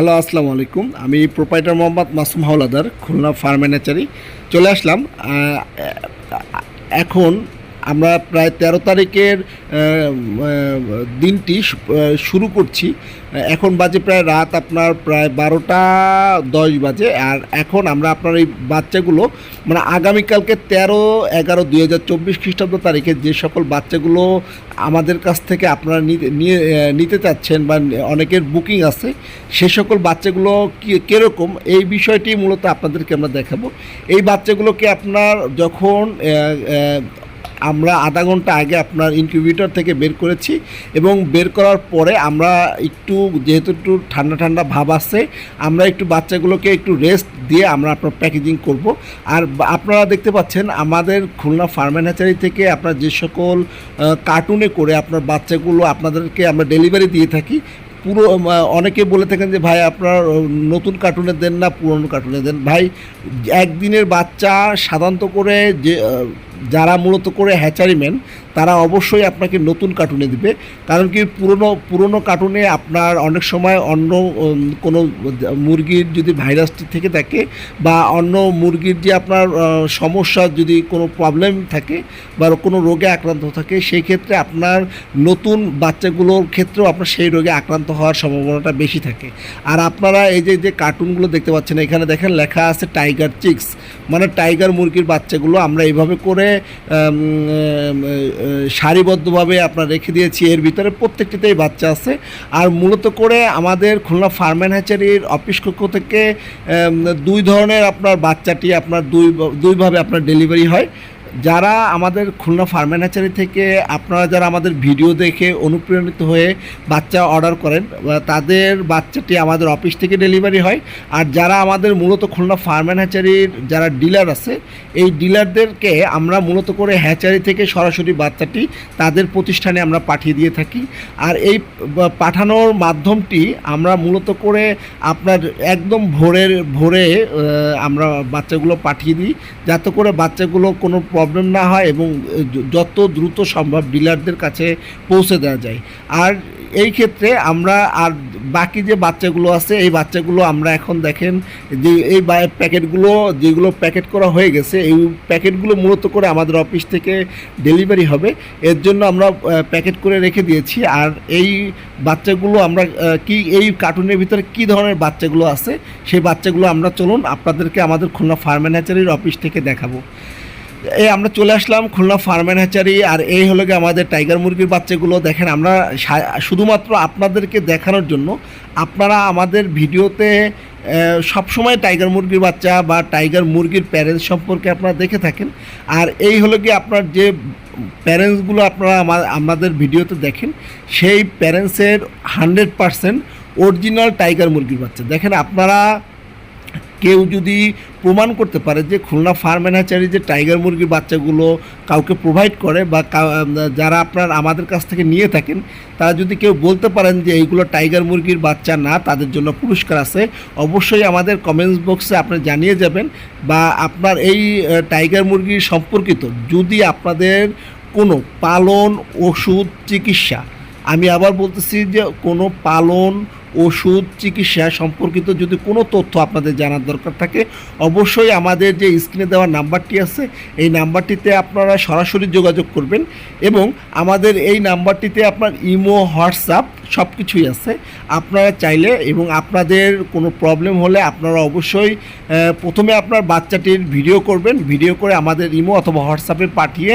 Hello আসসালামু আলাইকুম। আমি প্রোপাইটার মোহাম্মদ মাসুম হাওলাদার খুলনা ফার্ম ম্যানেজারি। চলে আসলাম এখন আমরা প্রায় তেরো তারিখের আহ, আহ, দিনটি শুরু করছি। এখন বাজে প্রায় রাত আপনার প্রায় বারোটা দশ বাজে। আর এখন আমরা আপনার এই বাচ্চাগুলো মানে আগামীকালকে তেরো এগারো দুই হাজার চব্বিশ খ্রিস্টাব্দ তারিখে যে সকল বাচ্চাগুলো আমাদের কাছ থেকে আপনারা নিয়ে নিতে চাচ্ছেন বা অনেকের বুকিং আছে সে সকল বাচ্চাগুলো কি কীরকম এই বিষয়টি মূলত আপনাদেরকে আমরা দেখাবো। এই বাচ্চাগুলোকে আপনার যখন আমরা আধা ঘণ্টা আগে আপনার ইনকিউবেটর থেকে বের করেছি এবং বের করার পরে আমরা একটু, যেহেতু একটু ঠান্ডা ঠান্ডা ভাব আছে, আমরা একটু বাচ্চাগুলোকে একটু রেস্ট দিয়ে আমরা আপনার প্যাকেজিং করব। আর আপনারা দেখতে পাচ্ছেন আমাদের খুলনা ফার্মেন হ্যাচারি থেকে আপনার যে সকল কার্টুনে করে আপনার বাচ্চাগুলো আপনাদেরকে আমরা ডেলিভারি দিয়ে থাকি। পুরো অনেকে বলে থাকেন যে, ভাই, আপনার নতুন কার্টুনে দেন না, পুরনো কার্টুনে দেন। ভাই, একদিনের বাচ্চা সাধারণত করে যে যারা মূলত করে হ্যাচারিম্যান তারা অবশ্যই আপনাকে নতুন কার্টুনে দিবে। কারণ কি পুরনো পুরনো কার্টুনে আপনার অনেক সময় অন্য কোনো মুরগির যদি ভাইরাসটি থেকে থাকে বা অন্য মুরগির যে আপনার সমস্যা যদি কোনো প্রবলেম থাকে বা কোনো রোগে আক্রান্ত থাকে, সেই ক্ষেত্রে আপনার নতুন বাচ্চাগুলোর ক্ষেত্রেও আপনার সেই রোগে আক্রান্ত হওয়ার সম্ভাবনাটা বেশি থাকে। আর আপনারা এই যে যে কার্টুনগুলো দেখতে পাচ্ছেন, এখানে দেখেন লেখা আছে টাইগার চিক্স মানে টাইগার মুরগির বাচ্চাগুলো আমরা এইভাবে করে সারিবদ্ধভাবে আপনার রেখে দিয়েছি। এর ভিতরে প্রত্যেকটিতেই বাচ্চা আছে। আর মূলত করে আমাদের খুলনা ফার্মেন হ্যাচারির অফিস কক্ষ থেকে দুই ধরনের আপনার বাচ্চাটি আপনার দুই, দুইভাবে আপনার ডেলিভারি হয়। যারা আমাদের খুলনা ফার্মেন হ্যাচারি থেকে আপনারা যারা আমাদের ভিডিও দেখে অনুপ্রাণিত হয়ে বাচ্চা অর্ডার করেন তাদের বাচ্চাটি আমাদের অফিস থেকে ডেলিভারি হয়। আর যারা আমাদের মূলত খুলনা ফার্মেন হ্যাচারির যারা ডিলার আছে, এই ডিলারদেরকে আমরা মূলত করে হ্যাচারি থেকে সরাসরি বাচ্চাটি তাদের প্রতিষ্ঠানে আমরা পাঠিয়ে দিয়ে থাকি। আর এই পাঠানোর মাধ্যমটি আমরা মূলত করে আপনার একদম ভোরের, ভোরে আমরা বাচ্চাগুলো পাঠিয়ে দিই। যাতে করে বাচ্চাগুলো কোনো প্রবলেম না হয় এবং যত দ্রুত সম্ভব ডিলারদের কাছে পৌঁছে দেওয়া যায়। আর এই ক্ষেত্রে আমরা আর বাকি যে বাচ্চাগুলো আছে, এই বাচ্চাগুলো আমরা এখন দেখেন যে, এই প্যাকেটগুলো, যেগুলো প্যাকেট করা হয়ে গেছে, এই প্যাকেটগুলো মূলত করে আমাদের অফিস থেকে ডেলিভারি হবে। এর জন্য আমরা প্যাকেট করে রেখে দিয়েছি। আর এই বাচ্চাগুলো আমরা কি, এই কার্টুনের ভিতরে কি ধরনের বাচ্চাগুলো আছে, সেই বাচ্চাগুলো আমরা চলুন আপনাদেরকে আমাদের খুলনা ফার্ম অফিস থেকে দেখাবো। এই আমরা চলে আসলাম খুলনা ফার্মেন হ্যাচারি, আর এই হলো গিয়ে আমাদের টাইগার মুরগির বাচ্চাগুলো। দেখেন, আমরা শুধুমাত্র আপনাদেরকে দেখানোর জন্য আপনারা আমাদের ভিডিওতে সবসময় টাইগার মুরগির বাচ্চা বা টাইগার মুরগির প্যারেন্টস সম্পর্কে আপনারা দেখে থাকেন। আর এই হলো গিয়ে আপনার যে প্যারেন্টসগুলো আপনারা আমা- আমাদের ভিডিওতে দেখেন, সেই প্যারেন্টসের হান্ড্রেড পারসেন্ট অরিজিনাল টাইগার মুরগির বাচ্চা। দেখেন, আপনারা কেউ যদি প্রমাণ করতে পারে যে খুলনা ফার্ম ম্যানেজারি যে টাইগার মুরগির বাচ্চাগুলো কাউকে প্রোভাইড করে বা যারা আপনার আমাদের কাছ থেকে নিয়ে থাকেন, তারা যদি কেউ বলতে পারেন যে এইগুলো টাইগার মুরগির বাচ্চা না, তাদের জন্য পুরস্কার আছে, অবশ্যই আমাদের কমেন্টস বক্সে আপনি জানিয়ে যাবেন বা আপনার এই টাইগার মুরগির সম্পর্কিত যদি আপনাদের কোনো পালন, ওষুধ, চিকিৎসা আমি আবার বলতেছি যে কোনো পালন, ওষুধ, চিকিৎসা সম্পর্কিত যদি কোনো তথ্য আপনাদের জানার দরকার থাকে, অবশ্যই আমাদের যে স্ক্রিনে দেওয়া নাম্বারটি আছে, এই নাম্বারটিতে আপনারা সরাসরি যোগাযোগ করবেন এবং আমাদের এই নাম্বারটিতে আপনার ইমো, হোয়াটসঅ্যাপ সব কিছুই আছে। আপনারা চাইলে এবং আপনাদের কোনো প্রবলেম হলে আপনারা অবশ্যই প্রথমে আপনার বাচ্চাটির ভিডিও করবেন। ভিডিও করে আমাদের ইমো অথবা হোয়াটসঅ্যাপে পাঠিয়ে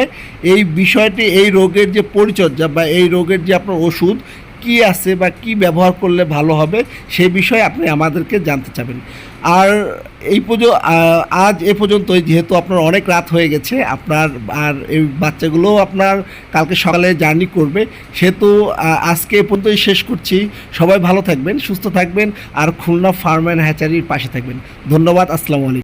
এই বিষয়টি, এই রোগের যে পরিচর্যা বা এই রোগের যে আপনার ওষুধ কি আছে বা কি ব্যবহার করলে ভালো হবে সেই বিষয়ে আপনি আমাদেরকে জানতে চাবেন। আর এই পুজো আজ এ পর্যন্তই, যেহেতু আপনার অনেক রাত হয়ে গেছে, আপনার আর এই বাচ্চাগুলো আপনার কালকে সকালে জার্নি করবে, সেহেতু আজকে এ পর্যন্তই শেষ করছি। সবাই ভালো থাকবেন, সুস্থ থাকবেন, আর খুলনা ফার্ম অ্যান্ড হ্যাচারির পাশে থাকবেন। ধন্যবাদ, আসসালামু আলাইকুম।